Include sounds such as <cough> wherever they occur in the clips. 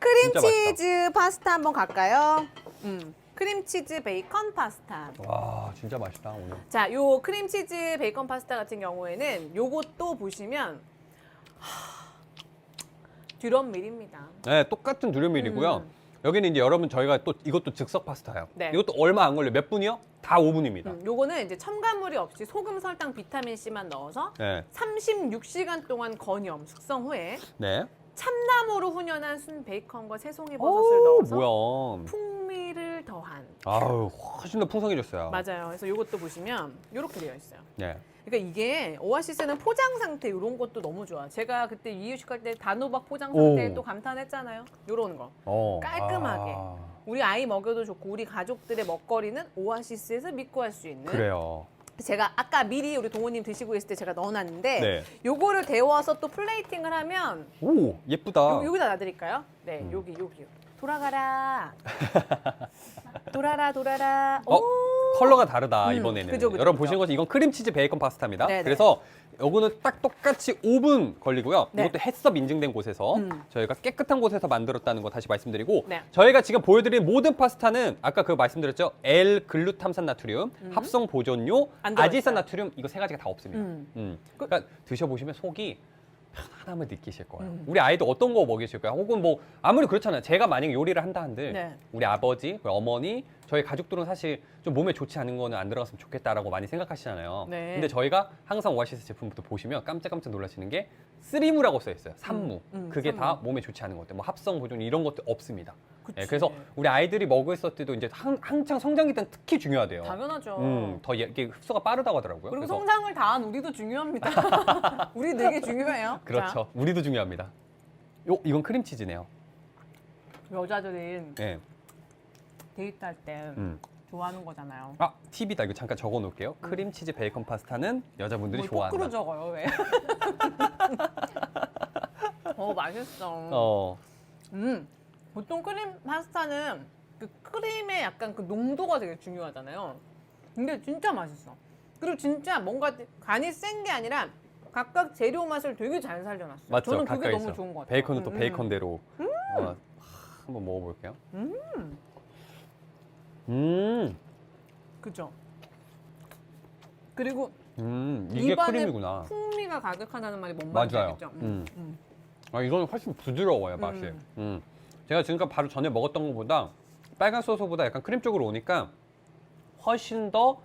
진짜 크림치즈 파스타 한번 갈까요? 음, 크림치즈 베이컨 파스타. 와 진짜 맛있다 오늘. 자, 요 크림치즈 베이컨 파스타 같은 경우에는 요것도 보시면 하, 듀럼밀입니다. 네 똑같은 두루밀이고요. 음. 여기는 이제 여러분 저희가 또 이것도 즉석 파스타예요. 네. 이것도 얼마 안 걸려 몇 분이요? 다 5분입니다. 음, 요거는 이제 첨가물이 없이 소금, 설탕, 비타민 C만 넣어서 네. 36시간 동안 건염 숙성 후에 네. 참나무로 훈연한 순 베이컨과 새송이 버섯을 넣어서 뭐야? 풍미를 더한 아유 훨씬 더 풍성해졌어요. 맞아요. 그래서 이것도 보시면 이렇게 되어 있어요. 네. 그러니까 이게 오아시스는 포장 상태 이런 것도 너무 좋아. 제가 그때 이유식 할때 단호박 포장 오. 상태 또 감탄했잖아요. 이런 거. 어. 깔끔하게. 아, 우리 아이 먹여도 좋고 우리 가족들의 먹거리는 오아시스에서 믿고 할 수 있는. 그래요. 제가 아까 미리 우리 동호님 드시고 있을 때 제가 넣어놨는데 네. 요거를 데워서 또 플레이팅을 하면 오 예쁘다. 요, 여기다 놔드릴까요? 네, 음. 여기 여기 돌아가라. <laughs> 돌아라 돌아라. 어? 오. 컬러가 다르다 음, 이번에는. 그죠, 그죠, 여러분 그죠. 보시는 것은 이건 크림치즈 베이컨 파스타입니다. 네네. 그래서 요거는 딱 똑같이 5분 걸리고요. 네. 이것도 햇섭 인증된 곳에서 음. 저희가 깨끗한 곳에서 만들었다는 거 다시 말씀드리고 네. 저희가 지금 보여드린 모든 파스타는 아까 그 말씀드렸죠. L 글루탐산 나트륨, 음. 합성 보존료, 안. 아지산 나트륨 이거 세 가지가 다 없습니다. 음. 음. 그- 그러니까 드셔보시면 속이 편안함을 느끼실 거예요. 음. 우리 아이도 어떤 거 먹이실 거예요? 혹은 뭐 아무리 그렇잖아요. 제가 만약에 요리를 한다 한들 네. 우리 아버지, 우리 어머니, 저희 가족들은 사실 좀 몸에 좋지 않은 거는 안 들어갔으면 좋겠다라고 많이 생각하시잖아요. 네. 근데 저희가 항상 오아시스 제품부터 보시면 깜짝깜짝 놀라시는 게 쓰리무라고 써 있어요. 산무. 음, 음, 그게 다 산무. 몸에 좋지 않은 것들. 뭐 합성 보존 이런 것들 없습니다. 예, 그래서 우리 아이들이 먹을 때도 이제 한, 한창 성장기 때는 특히 중요하대요. 당연하죠. 음, 더 예- 이게 흡수가 빠르다고 하더라고요. 그리고 그래서 성장을 다한 우리도 중요합니다. <laughs> 우리 되게 중요해요. 그렇죠. 우리도 중요합니다. 요 이건 크림치즈네요. 자, 여자들이 네. 데이트할 때 음. 좋아하는 거잖아요. 아 팁이다. 이거 잠깐 적어 놓을게요. 크림치즈 베이컨 파스타는 여자분들이 뭘 거꾸로 좋아한다. 적어요 왜? <laughs> 어 맛있어. 어. 음 보통 크림 파스타는 그 크림의 약간 그 농도가 되게 중요하잖아요. 근데 진짜 맛있어. 그리고 진짜 뭔가 간이 센 게 아니라 각각 재료 맛을 되게 잘 살려놨어요. 맞죠. 저는 그게 가까이 너무 있어. 좋은 것 같아요. 베이컨은 또 음, 음. 베이컨대로. 어, 하, 한번 먹어볼게요. 음. 음. 그죠. 그리고 음. 이게 입안에 크림이구나. 풍미가 가득하다는 말이 뭔 말인지 맞아요. 알겠죠? 음. 음. 아 이건 훨씬 부드러워요 맛이. 음. 음. 제가 지금까지 바로 전에 먹었던 것보다 빨간 소스보다 약간 크림 쪽으로 오니까 훨씬 더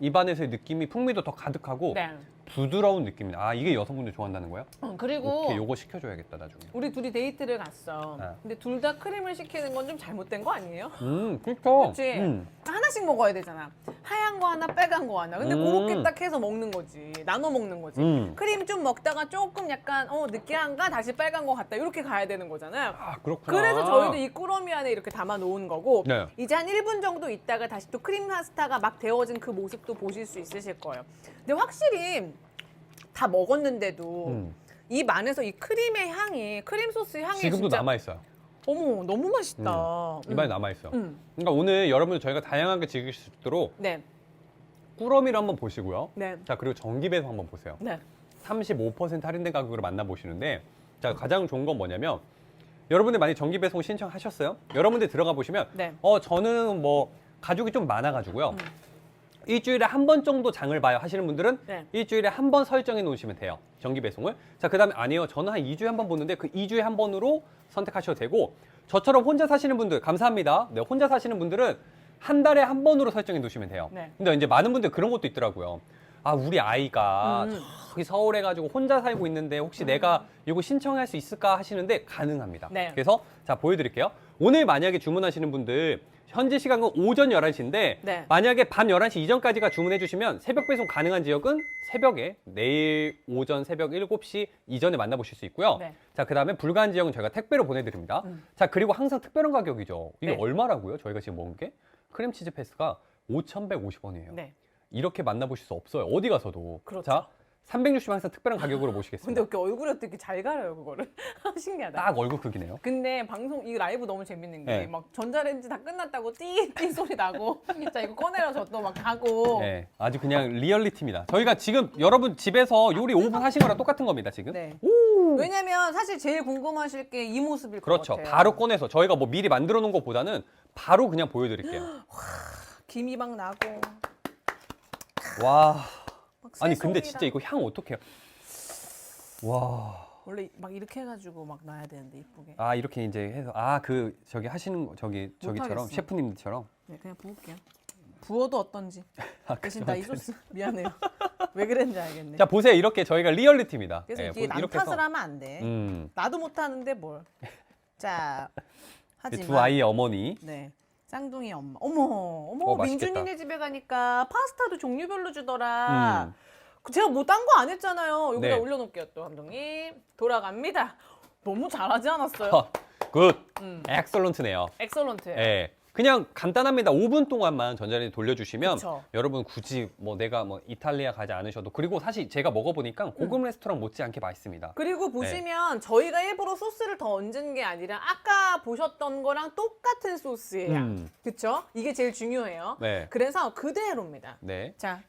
입안에서의 느낌이 풍미도 더 가득하고 네. 부드러운 느낌이다. 아 이게 여성분들 좋아한다는 거예요? 어, 그리고 오케이 요거 시켜줘야겠다 나중에. 우리 둘이 데이트를 갔어. 네. 근데 둘 다 크림을 시키는 건 좀 잘못된 거 아니에요? 음 그렇죠. 그치? 음. 하나씩 먹어야 되잖아. 하얀 거 하나, 빨간 거 하나. 근데 음. 그렇게 딱 해서 먹는 거지. 나눠 먹는 거지. 음. 크림 좀 먹다가 조금 약간 어 느끼한가 다시 빨간 거 같다 이렇게 가야 되는 거잖아요. 아 그렇구나. 그래서 저희도 이 꾸러미 안에 이렇게 담아 놓은 거고 네. 이제 한 1분 정도 있다가 다시 또 크림 파스타가 막 데워진 그 모습도 보실 수 있으실 거예요. 근데 확실히 다 먹었는데도 음. 입 안에서 이 크림의 향이 크림 소스 향이 지금도 진짜 남아 있어요. 어머 너무 맛있다. 입안에 남아 있어 요. 음. 그러니까 오늘 여러분들 저희가 다양하게 즐길 수 있도록 네, 꾸러미를 한번 보시고요. 네, 자 그리고 전기배송 한번 보세요. 네. 35% 할인된 가격으로 만나보시는데 자 가장 좋은 건 뭐냐면 여러분들 만약 정기 배송 신청하셨어요? 여러분들 들어가 보시면 네. 어 저는 뭐 가족이 좀 많아가지고요 음. 일주일에 한 번 정도 장을 봐요 하시는 분들은 네. 일주일에 한 번 설정해 놓으시면 돼요 정기 배송을 자 그다음에 아니요 저는 한 2주에 한 번 보는데 그 2주에 한 번으로 선택하셔도 되고 저처럼 혼자 사시는 분들 감사합니다 네 혼자 사시는 분들은 한 달에 한 번으로 설정해 놓으시면 돼요 네. 근데 이제 많은 분들 그런 것도 있더라고요 아 우리 아이가 음. 저기 서울에 가지고 혼자 살고 있는데 혹시 내가 이거 신청할 수 있을까 하시는데 가능합니다. 네. 그래서 자 보여 드릴게요. 오늘 만약에 주문하시는 분들 현재 시간은 오전 11시인데 네. 만약에 밤 11시 이전까지가 주문해 주시면 새벽 배송 가능한 지역은 새벽에 내일 오전 새벽 7시 이전에 만나보실 수 있고요. 네. 자 그다음에 불가한 지역은 저희가 택배로 보내드립니다. 음. 자 그리고 항상 특별한 가격이죠. 이게 네. 얼마라고요? 저희가 지금 먹은 게 크림치즈 패스가 5,150원이에요. 네. 이렇게 만나보실 수 없어요. 어디 가서도. 그렇죠. 자, 360 항상 특별한 가격으로 근데 모시겠습니다. 이렇게 얼굴에 어떻게 잘 가려요 그거를 <laughs> 신기하다. 딱 얼굴 크기네요. 근데 방송 이 라이브 너무 재밌는 게 네. 막 전자레인지 다 끝났다고 띠띠 소리 나고 <laughs> 진짜 이거 꺼내라 저또막 가고 네, 아주 그냥 리얼리티입니다. 저희가 지금 여러분 집에서 요리 5분 하신 거랑 똑같은 겁니다, 지금. 네. 왜냐면 사실 제일 궁금하실 게 이 모습일 그렇죠. 것 같아요. 바로 꺼내서 저희가 뭐 미리 만들어 놓은 것보다는 바로 그냥 보여드릴게요. <gasps> 김이 막 나고 와. 막 아니 근데 진짜 이거 향 어떡해요? 와. 원래 막 이렇게 해가지고 막 놔야 되는데 이쁘게. 아 이렇게 이제 해서 아 그 저기 하시는 거 저기 저기처럼. 셰프님들처럼 네, 그냥 부을게요. 부어도 어떤지. <laughs> 아, 대신 나 이 소스 <laughs> 미안해요. 왜 그랬는지 알겠네. 자 보세요 이렇게 저희가 리얼리티입니다. 그래서 예, 뒤에 보- 이렇게 남탓을 해서. 하면 안 돼. 음, 나도 못하는데 뭘. 자, <laughs> 그 하지만 두 아이의 어머니 네. 쌍둥이 엄마. 어머, 어머, 어, 맛있겠다. 민준이네 집에 가니까 파스타도 종류별로 주더라. 음. 그 제가 뭐 딴 거 안 했잖아요. 여기다 네. 올려놓을게요, 또 감독님. 돌아갑니다. <laughs> 너무 잘하지 않았어요? 어, 굿 음. 엑설런트네요. 엑설런트. 예. 그냥 간단합니다. 5분 동안만 전자레인지 돌려주시면 그쵸. 여러분 굳이 뭐 내가 뭐 이탈리아 가지 않으셔도 그리고 사실 제가 먹어보니까 고급 음. 레스토랑 못지않게 맛있습니다. 그리고 네. 보시면 저희가 일부러 소스를 더 얹은 게 아니라 아까 보셨던 거랑 똑같은 소스예요. 음. 그쵸? 이게 제일 중요해요. 네. 그래서 그대로입니다. 네. 자,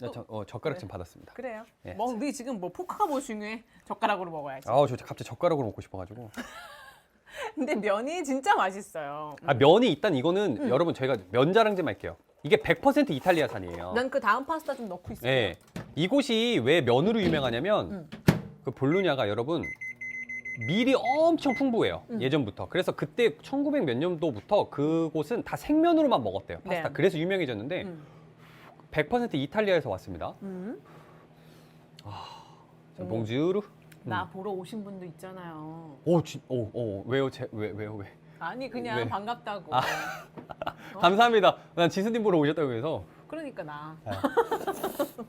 자, 저, 어, 젓가락 네. 좀 받았습니다. 그래요. 예. 뭐 우리 지금 뭐 포크가 뭐 중요해? 젓가락으로 먹어야지. 아우 저 갑자기 젓가락으로 먹고 싶어가지고. <laughs> 근데 면이 진짜 맛있어요. 아 면이 일단 이거는 음. 여러분 저희가 면 자랑 좀 할게요. 이게 100% 이탈리아산이에요. 난 그 다음 파스타 좀 넣고 있어요. 네. 이곳이 왜 면으로 유명하냐면 음. 그 볼로냐가 여러분 밀이 엄청 풍부해요. 음. 예전부터. 그래서 그때 1900 몇 년도부터 그곳은 다 생면으로만 먹었대요. 파스타. 네. 그래서 유명해졌는데 음. 100% 이탈리아에서 왔습니다. 음. 자, 어머. 봉주르. 나 보러 오신 분도 있잖아요. 오, 지, 오, 오, 왜요? 제, 왜, 왜요? 왜? 아니 그냥 왜? 반갑다고. 아. 어? <laughs> 감사합니다. 난 지수님 보러 오셨다고 해서. 그러니까 나. 아. <laughs>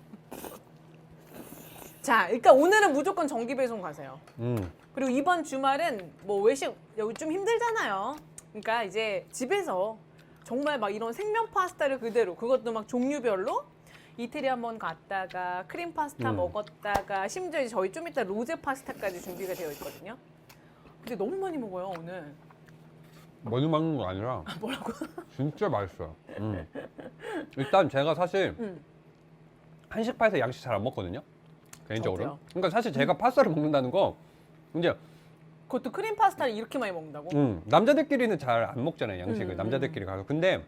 자, 일단 오늘은 무조건 정기 배송 가세요. 음. 그리고 이번 주말은 뭐 외식 여기 좀 힘들잖아요. 그러니까 이제 집에서 정말 막 이런 생면 파스타를 그대로 그것도 막 종류별로 이태리 한번 갔다가 크림 파스타 음. 먹었다가 심지어 이제 저희 좀 이따 로제 파스타까지 준비가 되어 있거든요. 근데 너무 많이 먹어요 오늘. 많이 먹는 거 아니라 뭐라고? <laughs> 진짜 맛있어요. 음. 일단 제가 사실 음. 한식파에서 양식 잘 안 먹거든요. 개인적으로. 저도요. 그러니까 사실 제가 파스타를 먹는다는 거 이제 그것도 크림 파스타를 이렇게 많이 먹는다고? 음, 남자들끼리는 잘 안 먹잖아요 양식을 음, 남자들끼리 가서. 근데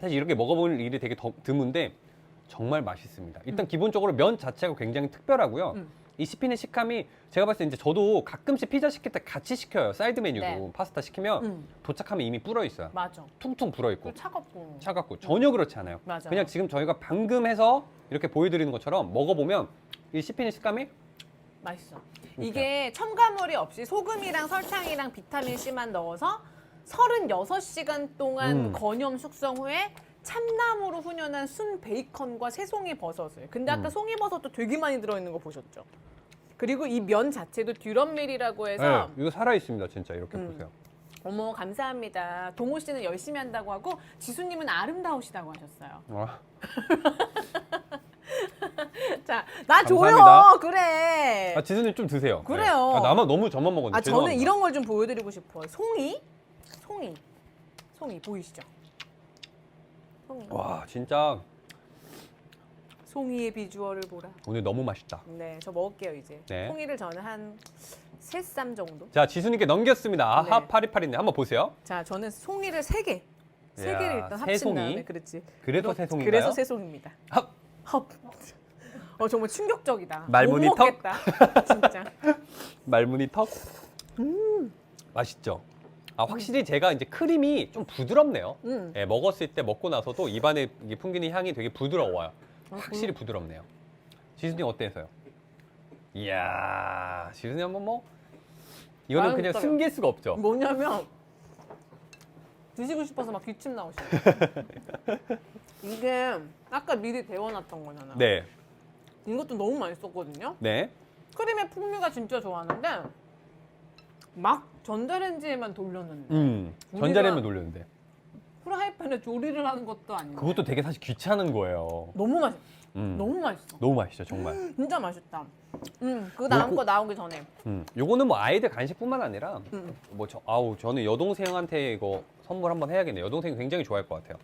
사실 이렇게 먹어볼 일이 되게 더 드문데 정말 맛있습니다. 일단 기본적으로 면 자체가 굉장히 특별하고요. 음. 이 씹히는 식감이 제가 봤을 때 이제 저도 가끔씩 피자 시킬 때 같이 시켜요 사이드 메뉴도 네. 파스타 시키면 음, 도착하면 이미 불어 있어요. 맞아. 퉁퉁 불어 있고 차갑고. 차갑고 전혀 그렇지 않아요. 맞아. 그냥 지금 저희가 방금 해서 이렇게 보여드리는 것처럼 먹어보면 이 씹히는 식감이 맛있어. 이게 첨가물이 없이 소금이랑 설탕이랑 비타민 C만 넣어서 36시간 동안 음. 건염 숙성 후에 참나무로 훈연한 순 베이컨과 새송이 버섯을. 근데 아까 음. 송이 버섯도 되게 많이 들어있는 거 보셨죠? 그리고 이 면 자체도 듀럼밀이라고 해서 네, 이거 살아 있습니다 진짜 이렇게 음. 보세요. 어머 감사합니다. 동호 씨는 열심히 한다고 하고 지수님은 아름다우시다고 하셨어요. 와. <laughs> 자, 나 줘요. 감사합니다. 그래. 아 지수님 좀 드세요. 네. 그래요. 아, 나만 너무 저만 먹었는데. 아 저는 죄송합니다. 이런 걸 좀 보여드리고 싶어요. 송이, 송이, 송이 보이시죠? 송이. 와 진짜 송이의 비주얼을 보라. 오늘 너무 맛있다. 네, 저 먹을게요 이제. 네. 송이를 저는 한 세쌈 정도. 자 지수님께 넘겼습니다. 아하 네. 파리파리네. 한번 보세요. 자, 저는 송이를 세 개, 세 이야, 개를 일단 합친 새송이. 다음에 그렇지. 그래서 새송인가요? 그래서 새송입니다. 합. 헙. 어 정말 충격적이다. 말문이 못 턱? 먹겠다. 진짜. <laughs> 말무늬 턱. 음. 맛있죠. 아 확실히 제가 이제 크림이 좀 부드럽네요. 음. 예, 먹었을 때 먹고 나서도 입안에 이게 풍기는 향이 되게 부드러워요. 아, 확실히 부드럽네요. 지수님 어때서요? 이야, 지수님 한번 뭐 이거는 아유, 그냥 떨려. 숨길 수가 없죠. 뭐냐면 드시고 싶어서 막 기침 나오시네. <laughs> 이게 아까 미리 데워놨던 거잖아. 네, 이것도 너무 맛있었거든요. 네. 크림의 풍미가 진짜 좋았는데 막 전자레인지에만 돌렸는데 음, 우리가- 전자레인지 놀렸는데 프라이팬에 조리를 하는 것도 아니고 그것도 되게 사실 귀찮은 거예요. 너무 맛있. 음. 너무 맛있어. 너무 맛있죠, 정말. <gasps> 진짜 맛있다. 음, 그 다음 요거- 거 나오기 전에. 음. 요거는 뭐 아이들 간식뿐만 아니라 음. 뭐 저 아우 저는 여동생한테 이거 선물 한번 해야겠네 요. 여동생이 굉장히 좋아할 것 같아요.